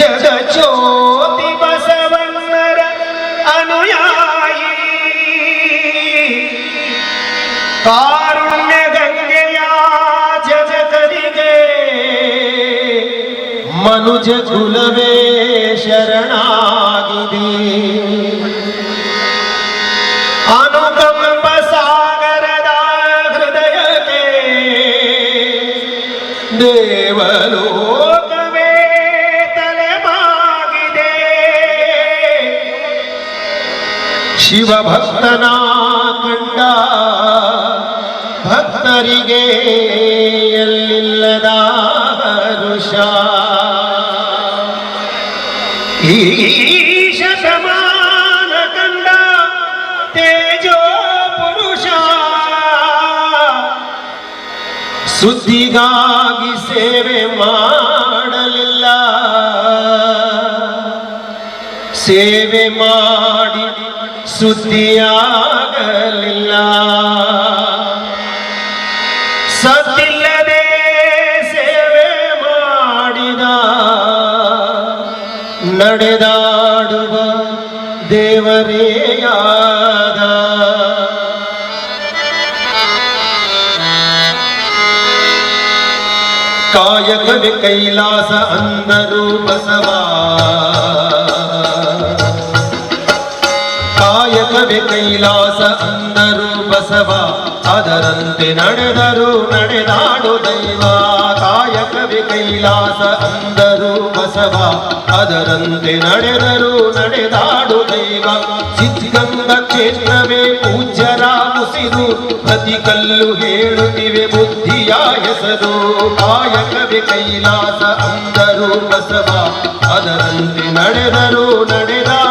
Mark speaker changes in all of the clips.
Speaker 1: ಜಗಜ್ಯೋತಿ ಬಸವಣ್ಣರ ಅನುಯಾಯಿ ಕಾರುಣ್ಯ ಗಂಗೆಯ ಜಗದರಿಗೆ ಮನುಜ ಕುಲವೇ ಶರಣಾಗಿದೆ ಅನುಕಂಪ ಸಾಗರದ ಹೃದಯಕ್ಕೆ ದೇವಲೋಕವೇ ಶಿವಭಕ್ತನ ಕಂಡ ಭಕ್ತರಿಗೆ ಎಲ್ಲಿಲ್ಲದ ಋಷ? ಈಶ ಸಮಾನ ಕಂಡ ತೇಜೋ ಪುರುಷ ಸುದ್ದಿಗಾಗಿ ಸೇವೆ ಮಾಡಲಿಲ್ಲ. ಸೇವೆ ಮಾಡಿ ಸುದ್ದಿಯಾಗಲಿಲ್ಲ. ಸದ್ದಿಲ್ಲದೆ ಸೇವೆ ಮಾಡಿದ ನಡೆದಾಡುವ ದೇವರೇಯಾದ ಕಾಯಕವೇ ಕೈಲಾಸ ಅಂದರು ಬಸವ. ಬಸವ, ಅದರಂತೆ ನಡೆದರು ನಡೆದಾಡು ದೈವ. ಕಾಯಕವಿ ಕೈಲಾಸ ಅಂದರು ಬಸವ, ಅದರಂತೆ ನಡೆದರು ನಡೆದಾಡು ದೈವ. ಸಿದ್ಧಗಂಗ ಕ್ಷೇತ್ರವೇ ಪೂಜ್ಯರ ಮುಸಿದು ಪ್ರತಿ ಕಲ್ಲು ಹೇಳುತ್ತಿವೆ ಬುದ್ಧಿಯ ಹೆಸರು. ಕಾಯಕವಿ ಕೈಲಾಸ ಅಂದರು ಬಸವ, ಅದರಂತೆ ನಡೆದರು ನಡೆದಾಡು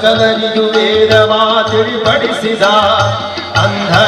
Speaker 1: ಸಕಲರಿಗೂ ವೇದವಾ ತಿಳಿಪಡಿಸಿದ ಅಂಧರ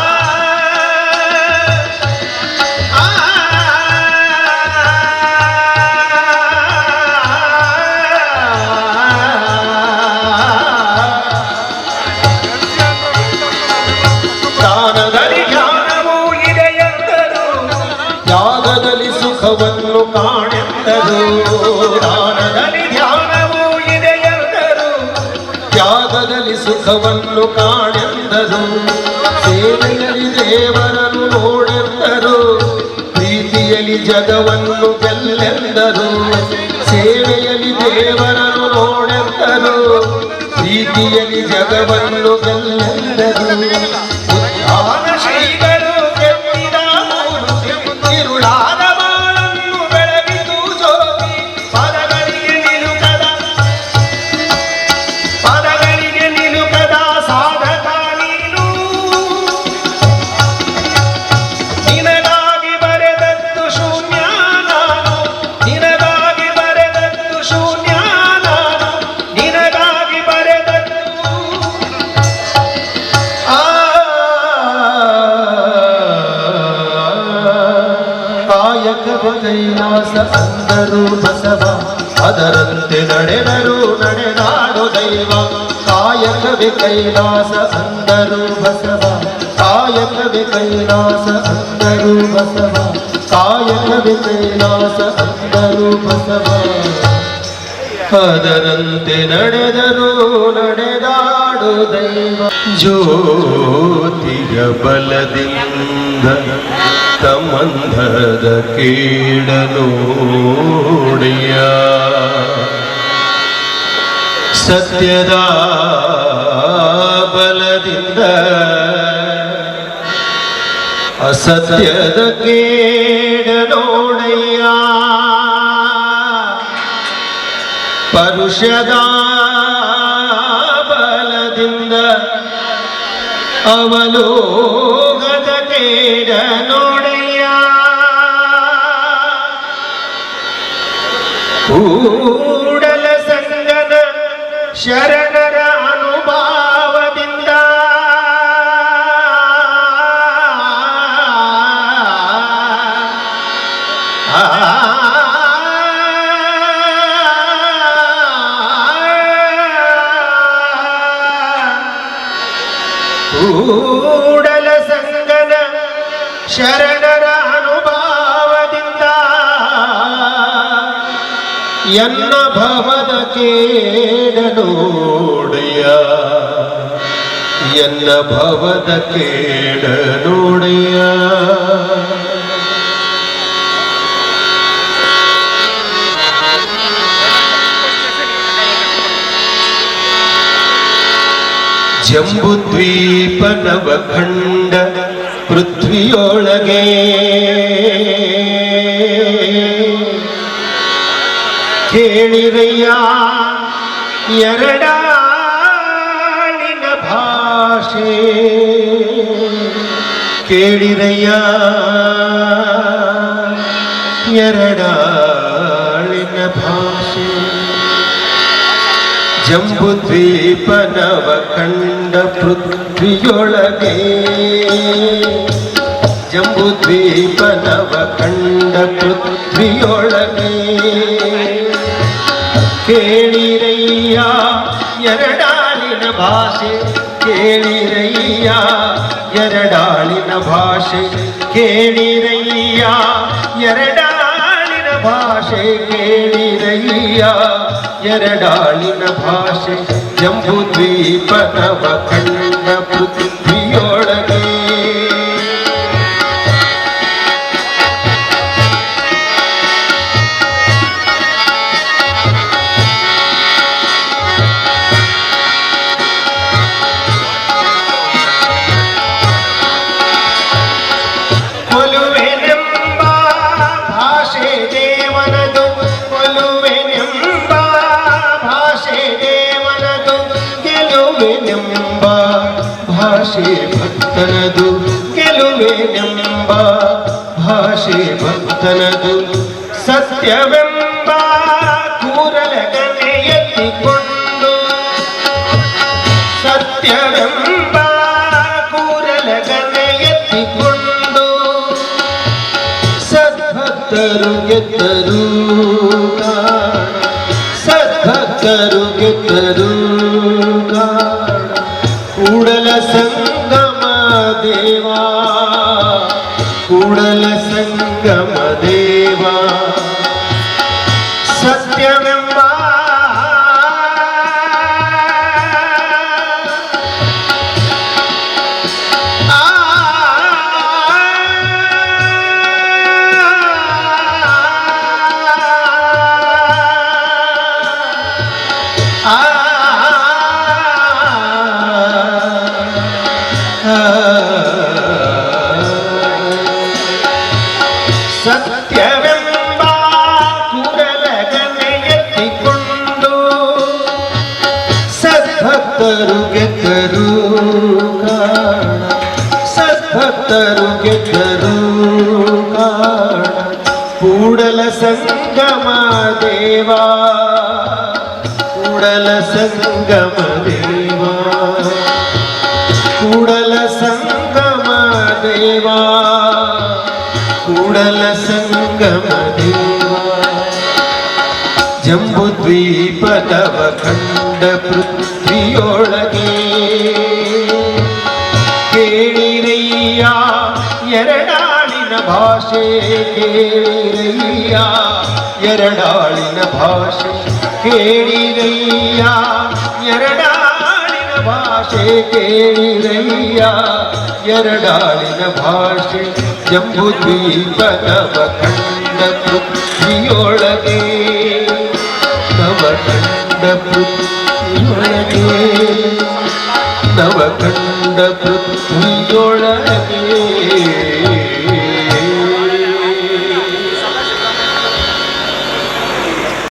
Speaker 1: ಧ್ಯಾನವೂ ಇದೆ ಎಂದರು. ತ್ಯಾಗದಲ್ಲಿ ಸುಖವನ್ನು ಕಾಣೆಂದರು ಸೇವೆಯಲ್ಲಿ ದೇವರನ್ನು ನೋಡೆಂದರು. ಪ್ರೀತಿಯಲ್ಲಿ ಜಗವನ್ನು ಗೆಲ್ಲೆಂದರು ಸೇವೆಯಲ್ಲಿ ದೇವರನ್ನು ನೋಡೆಂದರು. ಪ್ರೀತಿಯಲ್ಲಿ ಜಗವನ್ನು ಗೆಲ್ಲೆಂದರು ಅಂದರು ಬಸವ, ಅದರಂತೆ ನಡೆದರು ನಡೆದಾಡು ದೈವ. ಕಾಯಕವೇ ಕೈಲಾಸ ಅಂದರು ಬಸವ, ಕಾಯಕವೇ ಕೈಲಾಸ ಅಂದರು ಬಸವ, ಕಾಯಕವೇ ಕೈಲಾಸ ಅಂದರು ಬಸವ. ಅದರಂತೆ ನಡೆದರು ನಡೆದಾಡು ದೈವ. ಜ್ಯೋತಿಯ ಬಲದಿಂದ ತಮಂಧದ ಕೇಡನೋಡಿಯ ಸತ್ಯದ ಬಲದಿಂದ ಅಸತ್ಯದ ಕೇಡನೋಡಯ್ಯ ಪರುಷದ ಬಲದಿಂದ ಅವಲೋಗದ ಕೇಡ ನೋಡಯ್ಯ. ಕೂಡಲ ಸಂಗದ ಶರಣರ ಅನುಭಾವದಿಂದ ಕೂಡಲ ಸಂಗನ ಶರಣರ ಎನ್ನ ಭವದ ಕೇಡ ನೋಡೆಯ. ಎನ್ನ ಭವದ ಕೇಡ ನೋಡೆಯ. ಜಂಬುದ್ವೀಪ ನವಖಂಡ ಪೃಥ್ವಿಯೊಳಗೆ ಕೇಳಿರಯ್ಯ ಎರಡಾಳಿನ ಭಾಷೆ. ಕೇಳಿರಯ್ಯ ಎರಡಾಳಿನ ಭಾಷೆ. ಜಂಬುದ್ವೀಪನವ ಕಂಡ ಪೃಥ್ವಿಯೊಳಗೆ. ಜಂಬುದ್ವೀಪನವ ಕಂಡ ಪೃಥ್ವಿಯೊಳಗೆ. ಕೇಳಿರಯ್ಯ, ಎರಡಾಳಿನ ಭಾಷೆ ಕೇಳಿರಯ್ಯ, ಎರಡಾಳಿನ ಭಾಷೆ ಕೇಳಿರಯ್ಯ, ಎರಡಾಳಿನ ಭಾಷೆ ಕೇಳಿರಯ್ಯ, ಎರಡಾಳಿನ ಭಾಷೆ ಜಂಬುದ್ವೀಪ ನವಖಂಡ ಪೃಥ್ವಿಯೊಳಗೆ ಭಕ್ತನದು ಸತ್ಯವೆಂಬ ಕೂರಲಗನೆ ಎತ್ತಿಕೊಂಡು, ಸತ್ಯವೆಂಬ ಕೂರಲಗನೆ ಎತ್ತಿಕೊಂಡು, ಸದ್ಭಕ್ತರು ಗೆದ್ದರು ಸದ್ಭಕ್ತರು ಗೆದ್ದರು ಕೂಡಲ ಸಂಗಮ ದೇವಾ, ಕೂಡಲ ಸದ್ಭಕ್ತರು ಗೆದ್ದರು ಕಾಣ ಕೂಡಲ ಸಂಗಮ ದೇವಾ ಕೂಡಲ ಸಂಗಮ ದೇವಾ ಕೂಡಲ ಸಂಗಮ ದೇವಾ ಕೂಡಲ ಸಂಗಮ ದೇವಾ ಜಂಬು ದ್ವೀಪದವ ಖಂಡ ಪೃಥ್ವಿಯೊಳಗೆ ಭಾಷೆ ಕೇಳಿರಯ್ಯ. ಎರಡಾಳಿನ ಭಾಷೆ ಕೇಳಿರಯ್ಯ. ಎರಡಾಳಿನ ಭಾಷೆ ಕೇಳಿರಯ್ಯ. ಎರಡಾಳಿನ ಭಾಷೆ ಜಂಬು ದ್ವೀಪದವ ಖಂಡ ಪೃಥ್ವಿಯೊಳಗೆ ನವಖಂಡ ಪೃಥ್ವಿಯೊಳಗೆ ನವಖಂಡ ಪೃಥ್ವಿ